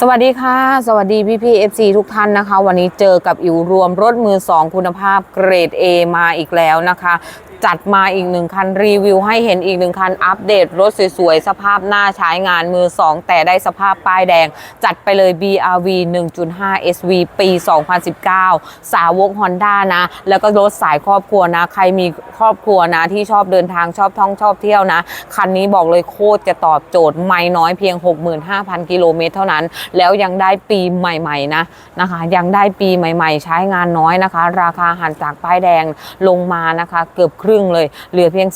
สวัสดีค่ะ สวัสดีพี่พี่เอฟซีทุกท่านนะคะ วันนี้เจอกับอิวรวมรถมือ 2 คุณภาพเกรด A มาอีกแล้วนะคะ จัดมาอีกหนึ่งคันรีวิวให้เห็นอีกหนึ่งคัน อัปเดตรถสวยๆ สภาพหน้าใช้งานมือ 2 แต่ได้สภาพป้ายแดง จัดไปเลย BRV 1.5 SV ปี 2019 สาวก Honda นะ แล้วก็รถสายครอบครัวนะ ใครมีครอบครัวนะ ที่ชอบเดินทางชอบท่องชอบเที่ยวนะ คันนี้บอกเลยโคตรจะตอบโจทย์ไม่น้อยเพียง 65,000 กิโลเมตรเท่านั้นแล้วยังได้ปีใหม่ๆนะนะคะ ยังได้ปีใหม่ ๆ ใช้งานน้อยนะคะ ราคาหันจากป้ายแดงลงมานะคะ เกือบครึ่งเลย เหลือเพียง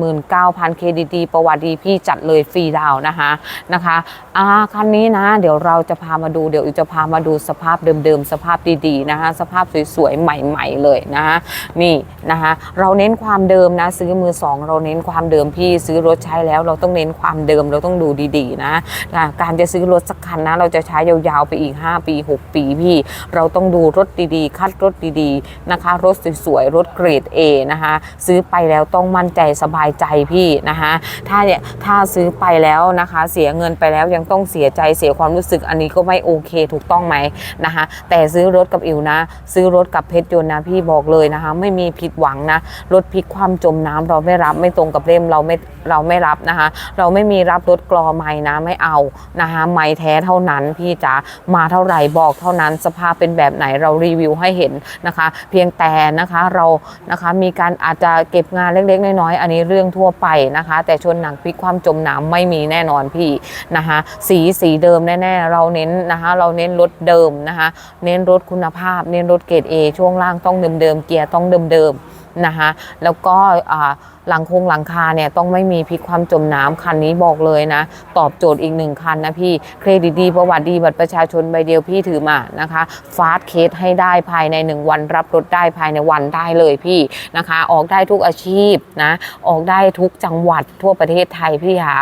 479,000 KDD ประวัติดีพี่จัดเลยฟรีดาวนะคะนะคะอ่าคันนี้นะ เดี๋ยวเราจะพามาดูเดี๋ยวจะพามาดูสภาพเดิมๆ สภาพดีๆนะคะสภาพสวยๆ ใหม่ ๆ เลยนะคะนี่นะคะเราเน้นความเดิมนะซื้อมือสองเราเน้นความเดิมพี่ซื้อรถใช้แล้วเราต้องเน้นความเดิมเราต้องดูดีๆนะอ่าการจะซื้อรถสักคันนะ เราจะใช้ยาวๆไปอีก 5 ปี 6 ปีพี่ เราต้องดูรถดีๆ คัดรถดีๆนะคะ รถสวยๆ รถเกรด A นะคะ ซื้อไปแล้วต้องมั่นใจสบายใจพี่นะคะ ถ้าเนี่ยถ้าซื้อไปแล้วนะคะ เสียเงินไปแล้วยังต้องเสียใจเสียความรู้สึกอันนี้ก็ไม่โอเคถูกต้องไหมนะคะ แต่ซื้อรถกับอิวนะ ซื้อรถกับเพชรยนต์นะพี่บอกเลยนะคะ ไม่มีผิดหวังนะ รถพลิกความจมน้ำเราไม่รับไม่ตรงกับเล่มเราไม่เราไม่รับนะคะ เราไม่มีรับรถกรอไม้นะไม่เอานะคะไม้แท้เท่าท่านั้นพี่จ๋ามาเท่าไหร่บอกเท่านั้นสภาพเป็นแบบไหนเรารีวิวให้เห็นนะคะ เพียงแต่นะคะเรานะคะมีการอาจจะเก็บงานเล็กๆน้อยๆอันนี้เรื่องทั่วไปนะคะ แต่ชนหนังพลิกความจมน้ำไม่มีแน่นอนพี่นะคะสีสีเดิมแน่ๆเราเน้นนะคะ เราเน้นรถเดิมนะคะเน้นรถคุณภาพ เน้นรถเกรด A ช่วงล่างต้องเดิมๆเกียร์ต้องเดิมๆนะคะแล้วก็อ่า หลังโคงหลังคาเนี่ยต้องไม่มีพลิกความจมน้ำคันนี้บอกเลยนะ ตอบโจทย์อีกหนึ่งคันนะพี่เครดิตดีประวัติดีบัตรประชาชนใบเดียวพี่ถือมานะคะฟาสเคสให้ได้ภายใน 1 วันรับรถได้ภายในวันได้เลยพี่นะคะ ออกได้ทุกอาชีพนะออกได้ทุกจังหวัดทั่วประเทศไทยพี่หา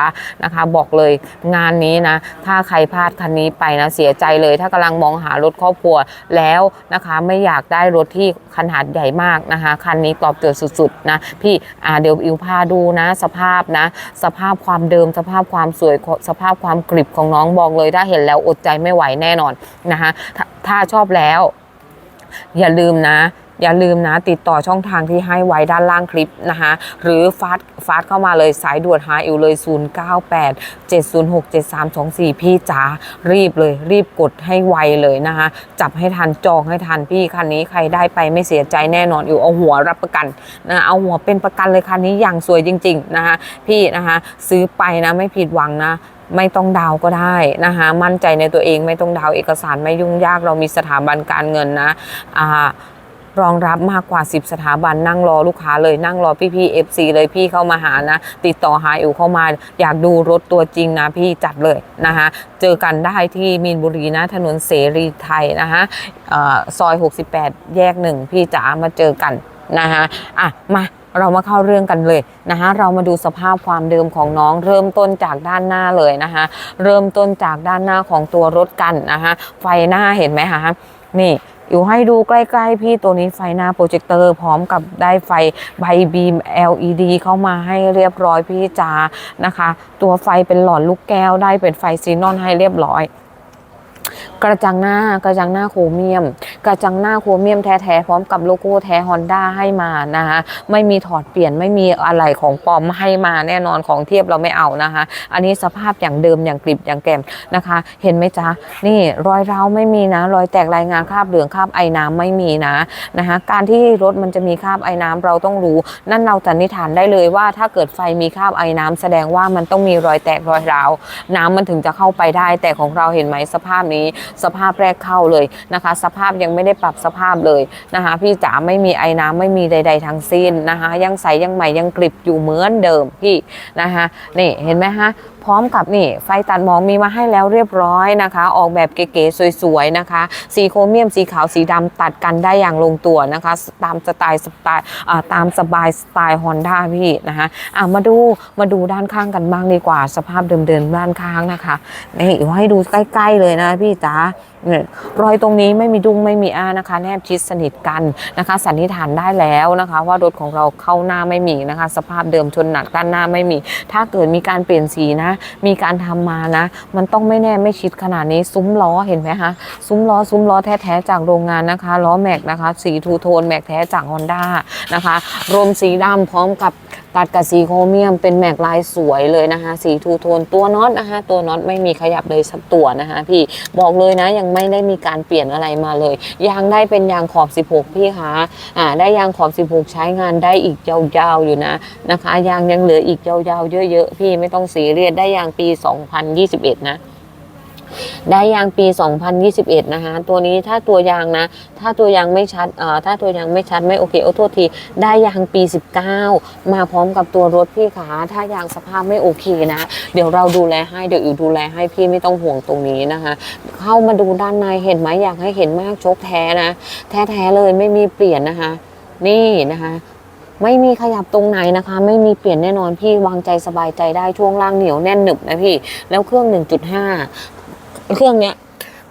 นะคะ บอกเลยงานนี้นะ ถ้าใครพลาดคันนี้ไปนะเสียใจเลย ถ้ากำลังมองหารถครอบครัวแล้วนะคะไม่อยากได้รถที่ขนาดใหญ่มากนะคะ คันนี้ตอบโจทย์สุดๆนะพี่อ่าเดี๋ยวี๋ยวอิวพาดูนะ สภาพนะ สภาพความเดิม สภาพความสวยสภาพความกริบของน้องบอกเลยถ้าเห็นแล้วอดใจไม่ไหวแน่นอนนะคะถถ้าชอบแล้ว อย่าลืมนะ อย่าลืมนะติดต่อช่องทางที่ให้ไว้ด้านล่างคลิปนะคะหรือฟาสฟาสเข้ามาเลยสายด่วนหาอิวเลย 098 706 7324 พี่จ๋ารีบเลยรีบกดให้ไวเลยนะคะจับให้ทันจองให้ทันพี่คันนี้ใครได้ไปไม่เสียใจแน่นอนอิวเอาหัวรับประกันนะเอาหัวเป็นประกันเลยคันนี้อย่างสวยจริง ๆนะคะพี่นะคะซื้อไปนะไม่ผิดหวังนะไม่ต้องดาวก็ได้นะคะมั่นใจในตัวเองไม่ต้องดาวเอกสารไม่ยุ่งยากเรามีสถาบันการเงินนะอ่า รองรับมากกว่า 10 สถาบันนั่งรอลูกค้าเลยนั่งรอพี่พี่เอฟซีเลยพี่เข้ามาหานะ ติดต่อหาอิวเข้ามา อยากดูรถตัวจริงนะพี่จัดเลยนะคะเจอกันได้ที่มีนบุรีนะถนนเสรีไทยนะคะออซอย 68 แยกหนึ่งพี่จ๋ามาเจอกันนะคะอะมาเรามาเข้าเรื่องกันเลยนะคะเรามาดูสภาพความเดิมของน้องเริ่มต้นจากด้านหน้าเลยนะคะเริ่มต้นจากด้านหน้าของตัวรถกันนะคะไฟหน้าเห็นไหมคะนี่ อยู่ให้ดูใกล้ๆพี่ตัวนี้ไฟหน้าโปรเจคเตอร์พร้อมกับได้ไฟใบบีม LED เข้ามาให้เรียบร้อยพี่จานะคะ ตัวไฟเป็นหลอดลูกแก้วได้เป็นไฟซีนอนให้เรียบร้อย กระจังหน้ากระจังหน้าโครเมียม กระจังหน้าโครเมียมแท้ๆพร้อมกับโลโก้แท้ฮอนด้าให้มานะคะไม่มีถอดเปลี่ยนไม่มีอะไรของปลอมให้มาแน่นอนของเทียบเราไม่เอานะคะ อันนี้สภาพอย่างเดิมอย่างกริบอย่างแกมนะคะ เห็นไหมจ๊ะนี่รอยร้าวไม่มีนะ รอยแตกรายงานคราบเหลืองคราบไอ้น้ำไม่มีนะนะคะการที่รถมันจะมีคราบไอ้น้ำเราต้องรู้ นั่นเราสันนิษฐานได้เลยว่าถ้าเกิดไฟมีคราบไอ้น้ำแสดงว่ามันต้องมีรอยแตกรอยร้าวน้ำมันถึงจะเข้าไปได้ แต่ของเราเห็นไหมสภาพนี้สภาพแรกเข้าเลยนะคะ สภาพยังไม่ได้ปรับสภาพเลยนะคะ พี่จ๋าไม่มีไอ้น้ำไม่มีใด ๆ ทั้งสิ้นนะคะ ยังใสยังใหม่ยังกริบอยู่เหมือนเดิมพี่นะคะนี่เห็นไหมฮะพร้อมกับนี่ไฟตัดหมองมีมาให้แล้วเรียบร้อยนะคะ ออกแบบเก๋ๆสวยๆนะคะ สีโครเมียมสีขาวสีดำตัดกันได้อย่างลงตัวนะคะ ตามสไตล์สไตล์ตามสบายสไตล์ฮอนด้าพี่นะคะอะมาดูมาดูด้านข้างกันบ้างดีกว่าสภาพเดิมๆด้านข้างนะคะนี่ให้ดูใกล้ๆเลยนะพี่จ๋า รอยตรงนี้ไม่มีดุ้งไม่มีอ้านะคะ แนบชิดสนิทกันนะคะ สันนิษฐานได้แล้วนะคะ ว่ารถของเราเข้าหน้าไม่มีนะคะ สภาพเดิมชนหนักด้านหน้าไม่มี ถ้าเกิดมีการเปลี่ยนสีนะ มีการทำมานะ มันต้องไม่แน่ไม่ชิดขนาดนี้ซุ้มล้อเห็นไหมคะซุ้มล้อซุ้มล้อแท้ๆจากโรงงานนะคะล้อแม็กนะคะ สีทูโทนแม็กแท้จากฮอนด้านะคะรวมสีดำพร้อมกับ ตัดกับสีโครเมียมเป็นแมกลายสวยเลยนะคะ สีทูโทนตัวน็อตนะคะ ตัวน็อตไม่มีขยับเลยสักตัวนะคะ พี่บอกเลยนะยังไม่ได้มีการเปลี่ยนอะไรมาเลย ยางได้เป็นยางขอบ 16 พี่คะอ่าได้ยางขอบ 16 ใช้งานได้อีกยาวๆอยู่นะนะคะ ยางยังเหลืออีกยาวๆเยอะๆพี่ไม่ต้องสีเรียสได้ยางปี 2021 นะ ได้ยางปี 2021 นะคะ ตัวนี้ถ้าตัวยางนะ ถ้าตัวยางไม่ชัดเอ่อถ้าตัวยางไม่ชัดไม่โอเคโอ้โทษที ได้ยางปี 19 มาพร้อมกับตัวรถพี่ขาถ้ายางสภาพไม่โอเคนะ เดี๋ยวเราดูแลให้เดี๋ยวอิวดูแลให้พี่ไม่ต้องห่วงตรงนี้นะคะ เข้ามาดูด้านในเห็นไหมอยากให้เห็นมากชคแท้นะ แท้ๆเลยไม่มีเปลี่ยนนะคะ นี่นะคะไม่มีขยับตรงไหนนะคะ ไม่มีเปลี่ยนแน่นอนพี่วางใจสบายใจได้ช่วงล่างเหนียวแน่นหนึบนะพี่ แล้วเครื่อง 1.5 เครื่องเนี้ย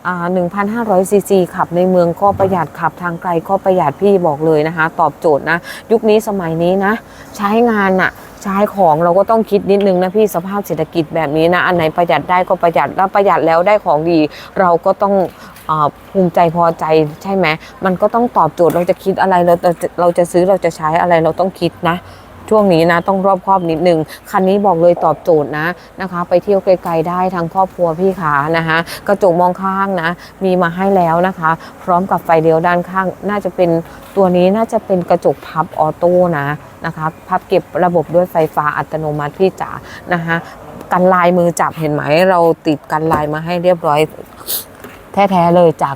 อ่งพันห้า1,500ซีซีขับในเมืองก็ประหยัดขับทางไกลก็ประหยัดพี่บอกเลยนะคะ ตอบโจทย์นะ ยุคนี้สมัยนี้นะ ใช้งานอะใช้ของเราก็ต้องคิดนิดนึงนะพี่สภาพเศรษฐกิจแบบนี้นะ อันไหนประหยัดได้ก็ประหยัดแล้วประหยัดแล้วได้ของดี เราก็ต้องภูมิใจพอใจใช่ไหมมันก็ต้องตอบโจทย์เราจะคิดอะไรเราเราจะเราจะซื้อเราจะใช้อะไรเราต้องคิดนะ ช่วงนี้นะต้องรอบครอบนิดนึง คันนี้บอกเลยตอบโจทย์นะนะคะ ไปเที่ยวไกลๆได้ทั้งครอบครัวพี่ขานะคะ กระจกมองข้างนะ มีมาให้แล้วนะคะ พร้อมกับไฟเลี้ยวด้านข้าง น่าจะเป็นตัวนี้น่าจะเป็นกระจกพับออโต้นะนะคะพับเก็บระบบด้วยไฟฟ้าอัตโนมัติพี่จ๋านะคะกันลายมือจับเห็นไหมเราติดกันลายมาให้เรียบร้อย แท้ๆเลยจาก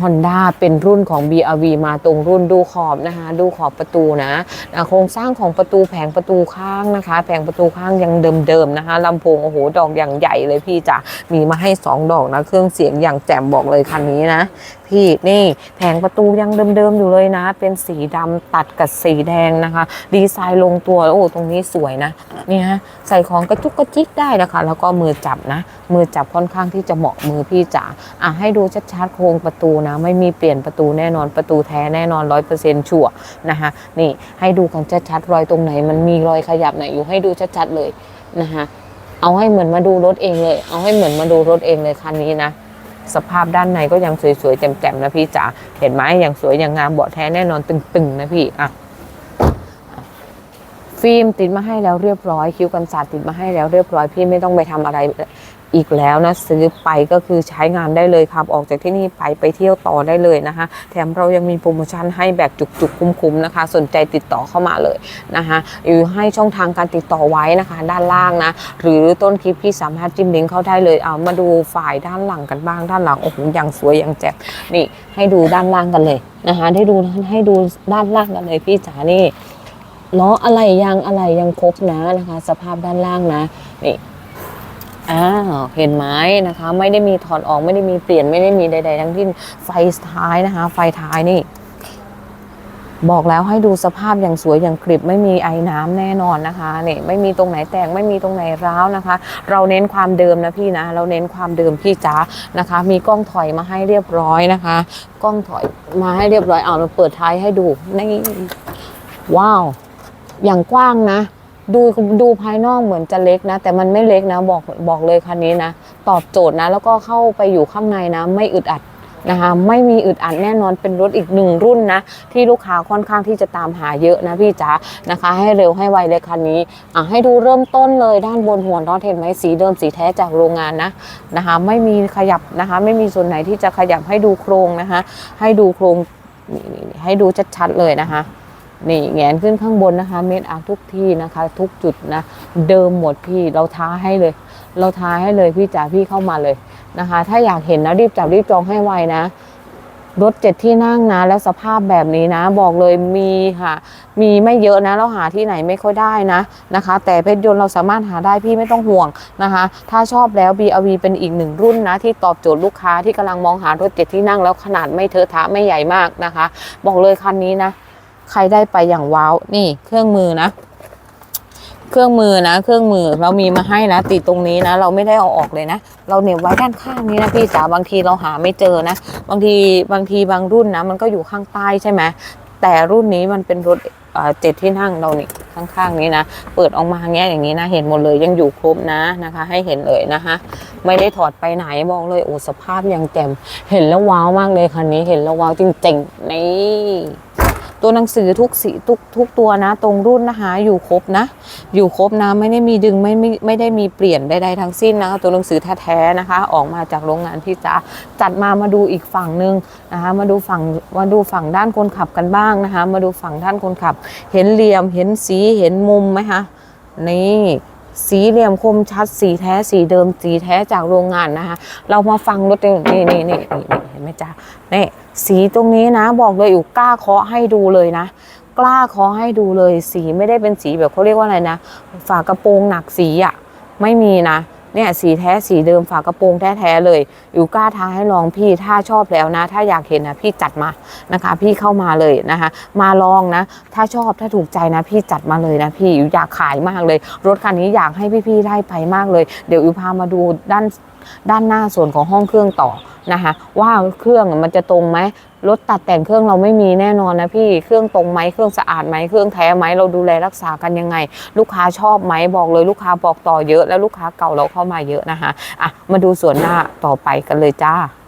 Honda เป็นรุ่นของ BRV มาตรงรุ่นดูขอบนะคะดูขอบประตูนะอะโครงสร้างของประตูแผงประตูข้างนะคะ แผงประตูข้างยังเดิมๆนะคะลำโพงโอ้โหดอกอย่างใหญ่เลยพี่จ๋ามีมาให้ 2 ดอกนะเครื่องเสียงอย่างแจ่มบอกเลยคันนี้นะพี่นี่แผงประตูยังเดิมๆอยู่เลยนะ เป็นสีดำตัดกับสีแดงนะคะ ดีไซน์ลงตัวโอ้ตรงนี้สวยนะนี่ฮะใส่ของกระจุกกระจิกได้นะคะ แล้วก็มือจับนะ มือจับค่อนข้างที่จะเหมาะมือพี่จ๋าอะให้ดูชัดๆโครงประตูนะไม่มีเปลี่ยนประตูแน่นอนประตูแท้แน่นอนร้อยเปอร์เซ็นต์ชัวนะคะนี่ให้ดูกันชัดๆรอยตรงไหน มันมีรอยขยับไหนอยู่ให้ดูชัดๆเลยนะคะเอาให้เหมือนมาดูรถเองเลย เอาให้เหมือนมาดูรถเองเลยคันนี้นะสภาพด้านในก็ยังสวยๆแจ่มๆนะพี่จ๋าเห็นไหมอย่างสวยอย่างงามเบาะแท้แน่นอนตึงๆนะพี่อะฟิล์มติดมาให้แล้วเรียบร้อย คิ้วกันศาสตร์ติดมาให้แล้วเรียบร้อยพี่ไม่ต้องไปทำอะไร อีกแล้วนะซื้อไปก็คือใช้งานได้เลยครับ ออกจากที่นี่ไปไปเที่ยวต่อได้เลยนะคะ แถมเรายังมีโปรโมชั่นให้แบบจุกๆ คุ้มๆนะคะ สนใจติดต่อเข้ามาเลยนะคะหรือให้ช่องทางการติดต่อไว้นะคะ ด้านล่างนะ หรือต้นคลิปพี่สามารถจิ้มลิงก์เข้าได้เลยเอามาดูฝ่ายด้านหลังกันบ้างด้านหลังโอ้โหอย่างสวยอย่างแจ่มนี่ให้ดูด้านล่างกันเลยนะคะได้ดูให้ดูด้านล่างกันเลยพี่จ๋านี่ล้ออะไรยางอะไรยังครบนะนะคะ สภาพด้านล่างนะนี่ อ้าวเห็นไหมนะคะ ไม่ได้มีถอดออกไม่ได้มีเปลี่ยนไม่ได้มีใด ๆ ทั้งที่ไฟท้ายนะคะ ไฟท้ายนี่ บอกแล้วให้ดูสภาพอย่างสวยอย่างกริบไม่มีไอ้น้ำแน่นอนนะคะเนี่ยไม่มีตรงไหนแตกไม่มีตรงไหนร้าวนะคะ เราเน้นความเดิมนะพี่นะ เราเน้นความเดิมพี่จ้านะคะ มีกล้องถอยมาให้เรียบร้อยนะคะ กล้องถอยมาให้เรียบร้อยเอาเราเปิดท้ายให้ดูนี่ว้าว อย่างกว้างนะ ดูดูภายนอกเหมือนจะเล็กนะ แต่มันไม่เล็กนะบอกบอกเลยคันนี้นะ ตอบโจทย์นะ แล้วก็เข้าไปอยู่ข้างในนะ ไม่อึดอัดนะคะไม่มีอึดอัดแน่นอนเป็นรถอีกหนึ่งรุ่นนะ ที่ลูกค้าค่อนข้างที่จะตามหาเยอะนะพี่จ๋านะคะ ให้เร็วให้ไวเลยคันนี้อะให้ดูเริ่มต้นเลยด้านบนหัวน็อตเห็นไหมสีเดิมสีแท้จากโรงงานนะนะคะ ไม่มีขยับนะคะ ไม่มีส่วนไหนที่จะขยับให้ดูโครงนะคะ ให้ดูโครงให้ดูชัดๆเลยนะคะ นี่แงนขึ้นข้างบนนะคะ เม็ดอาร์ทุกที่นะคะ ทุกจุดนะ เดิมหมดพี่เราท้าให้เลย เราท้าให้เลยพี่จ๋าพี่เข้ามาเลยนะคะ ถ้าอยากเห็นนะรีบจับรีบจองให้ไวนะรถเจ็ดที่นั่งนะ แล้วสภาพแบบนี้นะ บอกเลยมีค่ะ มีไม่เยอะนะเราหาที่ไหนไม่ค่อยได้นะนะคะ แต่เพชรยนต์เราสามารถหาได้พี่ไม่ต้องห่วงนะคะ ถ้าชอบแล้ว BRV เป็นอีกหนึ่งรุ่นนะ ที่ตอบโจทย์ลูกค้าที่กำลังมองหารถเจ็ดที่นั่งแล้วขนาดไม่เทอะทะไม่ใหญ่มากนะคะ บอกเลยคันนี้นะ ใครได้ไปอย่างว้าว นี่เครื่องมือนะ เครื่องมือนะ เครื่องมือเรามีมาให้นะ ติดตรงนี้นะ เราไม่ได้เอาออกเลยนะ เราเหน็บไว้ด้านข้างนี้นะพี่จ๋าบางทีเราหาไม่เจอนะ บางทีบางทีบางรุ่นนะ มันก็อยู่ข้างใต้ใช่ไหมแต่รุ่นนี้มันเป็นรถเจ็ดที่นั่งเรานี่ข้างๆนี้นะ เปิดออกมาเงี้ยอย่างนี้นะเห็นหมดเลยยังอยู่ครบนะนะคะ ให้เห็นเลยนะคะ ไม่ได้ถอดไปไหนบอกเลยโอ้สภาพยังแจ่มเห็นแล้วว้าวมากเลยคันนี้เห็นแล้วว้าวจริงๆนี่ ตัวหนังสือทุกสีทุกทุกตัวนะ ตรงรุ่นนะคะ อยู่ครบนะ อยู่ครบนะไม่ได้มีดึงไม่ไม่ไม่ได้มีเปลี่ยนใดๆทั้งสิ้นนะตัวหนังสือแท้ๆนะคะ ออกมาจากโรงงานพี่จ๋าจัดมามาดูอีกฝั่งหนึ่งนะคะมาดูฝั่งมาดูฝั่งด้านคนขับกันบ้างนะคะ มาดูฝั่งด้านคนขับ เห็นเหลี่ยมเห็นสีเห็นมุมไหมคะนี่สีเหลี่ยมคมชัดสีแท้สีเดิมสีแท้จากโรงงานนะคะ เรามาฟังรถนี่นี่นี่นี่นี่เห็นไหมจ๊ะนี่ สีตรงนี้นะบอกเลยอยู่กล้าเคาะให้ดูเลยนะ กล้าเคาะให้ดูเลยสีไม่ได้เป็นสีแบบเขาเรียกว่าอะไรนะ ฝากระโปรงหนักสีอะไม่มีนะ เนี่ยสีแท้สีเดิมฝากระโปรงแท้ๆเลยอยู่กล้าท้าให้ลองพี่ถ้าชอบแล้วนะ ถ้าอยากเห็นนะพี่จัดมานะคะ พี่เข้ามาเลยนะคะ มาลองนะ ถ้าชอบถ้าถูกใจนะ พี่จัดมาเลยนะพี่อยู่อยากขายมากเลย รถคันนี้อยากให้พี่ๆได้ไปมากเลย เดี๋ยวอิวพามาดูด้านด้านหน้าส่วนของห้องเครื่องต่อนะคะว่าเครื่องมันจะตรงไหม รถตัดแต่งเครื่องเราไม่มีแน่นอนนะพี่เครื่องตรงไหมเครื่องสะอาดไหมเครื่องแท้ไหมเราดูแลรักษากันยังไง ลูกค้าชอบไหมบอกเลยลูกค้าบอกต่อเยอะ แล้วลูกค้าเก่าเราเข้ามาเยอะนะคะอะมาดูส่วนหน้าต่อไปกันเลยจ้า